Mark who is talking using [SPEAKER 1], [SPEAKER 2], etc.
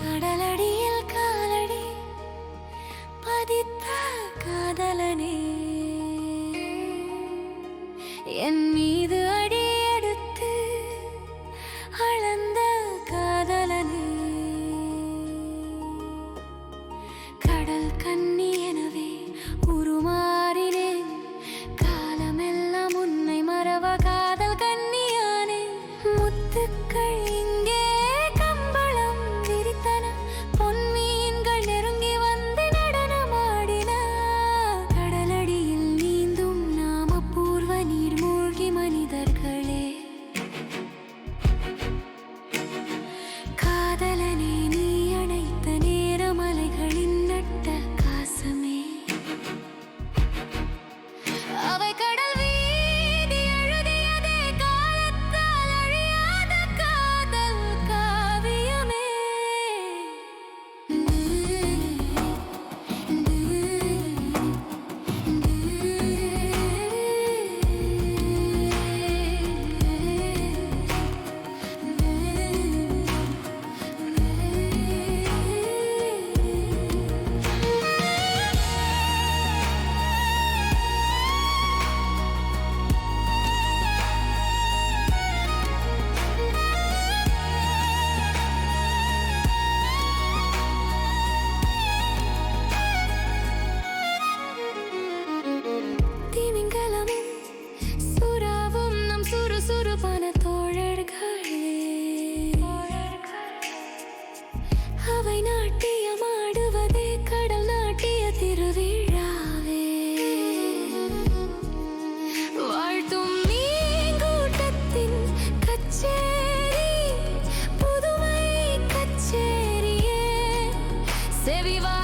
[SPEAKER 1] கடலடியில் காலடி பதித்த காதலனே. என் மீது அடி எடுத்து அளந்த காதலனே. கடல் கண் அவை நாட்டியமாடுவதே கடல் நாட்டிய திருவிழாவே. வாழ்த்தும் நீங்கூட்டத்தின் கச்சேரி புதுமை கச்சேரியே. செவிவா